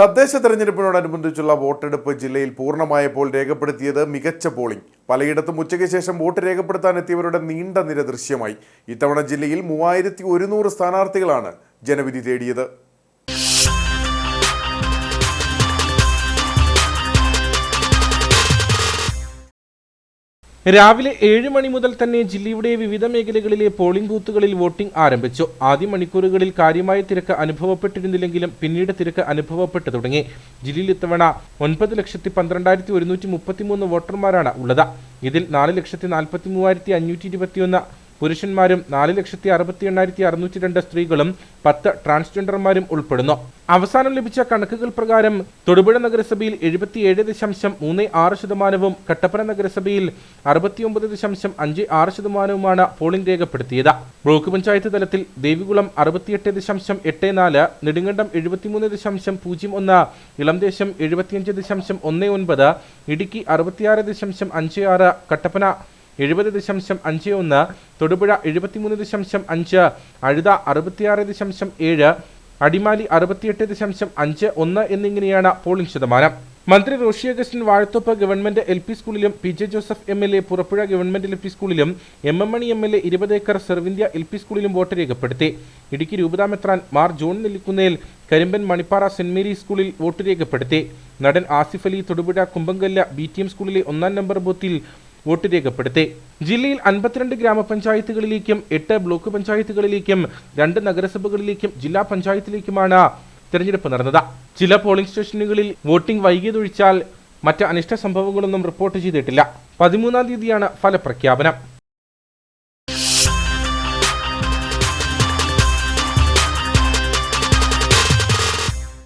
തദ്ദേശ തെരഞ്ഞെടുപ്പിനോടനുബന്ധിച്ചുള്ള വോട്ടെടുപ്പ് ജില്ലയിൽ പൂർണമായപ്പോൾ രേഖപ്പെടുത്തിയത് മികച്ച പോളിംഗ്. പലയിടത്തും ഉച്ചയ്ക്ക് ശേഷം വോട്ട് രേഖപ്പെടുത്താനെത്തിയവരുടെ നീണ്ട നിര ദൃശ്യമായി. ഇത്തവണ ജില്ലയിൽ മൂവായിരത്തി സ്ഥാനാർത്ഥികളാണ് ജനവിധി തേടിയത്. രാവിലെ ഏഴ് മണി മുതൽ തന്നെ ജില്ലയുടെ വിവിധ മേഖലകളിലെ പോളിംഗ് ബൂത്തുകളിൽ വോട്ടിംഗ് ആരംഭിച്ചു. ആദ്യ മണിക്കൂറുകളിൽ കാര്യമായ തിരക്ക് അനുഭവപ്പെട്ടിരുന്നില്ലെങ്കിലും പിന്നീട് തിരക്ക് അനുഭവപ്പെട്ടു തുടങ്ങി. ജില്ലയിൽ ഇത്തവണ ഒൻപത് ലക്ഷത്തി പന്ത്രണ്ടായിരത്തി ഒരുന്നൂറ്റി മുപ്പത്തിമൂന്ന് വോട്ടർമാരാണ് ഉള്ളത്. ഇതിൽ നാല് ലക്ഷത്തി നാൽപ്പത്തി മൂവായിരത്തി അഞ്ഞൂറ്റി ഇരുപത്തിയൊന്ന് പുരുഷന്മാരും നാല് ലക്ഷത്തി അറുപത്തി എണ്ണായിരത്തി അറുന്നൂറ്റി രണ്ട് സ്ത്രീകളും പത്ത് ട്രാൻസ്ജെൻഡർമാരും ഉൾപ്പെടുന്നു. അവസാനം ലഭിച്ച കണക്കുകൾ പ്രകാരം തൊടുപുഴ നഗരസഭയിൽ എഴുപത്തിയേഴ് ദശാംശം മൂന്ന് ആറ് ശതമാനവും കട്ടപ്പന നഗരസഭയിൽ അറുപത്തിയൊമ്പത് ദശാംശം അഞ്ച് ആറ് ശതമാനവുമാണ് പോളിംഗ് രേഖപ്പെടുത്തിയത്. ബ്ലോക്ക് പഞ്ചായത്ത് തലത്തിൽ ദേവികുളം അറുപത്തിയെട്ട് ദശാംശം എട്ട് നാല് നെടുങ്കണ്ടം എഴുപത്തിമൂന്ന് ദശാംശം പൂജ്യം ഒന്ന് ഇളംദേശം എഴുപത്തിയഞ്ച് ദശാംശം ഒന്ന് ഒൻപത് ഇടുക്കി അറുപത്തിയാറ് ദശാംശം അഞ്ച് ആറ് കട്ടപ്പന എഴുപത് ദശാംശം അഞ്ച് ഒന്ന് തൊടുപുഴ എഴുപത്തിമൂന്ന് ദശാംശം അഞ്ച് അഴുത അറുപത്തിയാറ് ദശാംശം ഏഴ് അടിമാലി അറുപത്തിയെട്ട് ദശാംശം അഞ്ച് ഒന്ന് എന്നിങ്ങനെയാണ് പോളിംഗ് ശതമാനം. മന്ത്രി Roshi Augustine Vazhathope government L P സ്കൂളിലും P J Joseph M L A Purappuzha government L P സ്കൂളിലും M M Mani M L A ഇരുപത് ഏക്കർ സെർവിന്ത്യ എൽ പി സ്കൂളിലും വോട്ട് രേഖപ്പെടുത്തി. ഇടുക്കി രൂപതാമെത്രാൻ മാർ ജോൺ നെല്ലിക്കുന്നേൽ കരിമ്പൻ മണിപ്പാറ സെന്റ് മേരീസ് സ്കൂളിൽ വോട്ട് രേഖപ്പെടുത്തി. നടൻ Asif Ali Thodupuzha Kumbankallu B T M സ്കൂളിലെ ഒന്നാം നമ്പർ ബൂത്തിൽ വോട്ട് രേഖപ്പെടുത്തി. ജില്ലയിൽ അൻപത്തിരണ്ട് ഗ്രാമപഞ്ചായത്തുകളിലേക്കും എട്ട് ബ്ലോക്ക് പഞ്ചായത്തുകളിലേക്കും രണ്ട് നഗരസഭകളിലേക്കും ജില്ലാ പഞ്ചായത്തിലേക്കുമാണ് തെരഞ്ഞെടുപ്പ് നടന്നത്. ചില പോളിംഗ് സ്റ്റേഷനുകളിൽ വോട്ടിംഗ് വൈകിയതൊഴിച്ചാൽ മറ്റ് അനിഷ്ട സംഭവങ്ങളൊന്നും റിപ്പോർട്ട് ചെയ്തിട്ടില്ല. പതിമൂന്നാം തീയതിയാണ് ഫലപ്രഖ്യാപനം.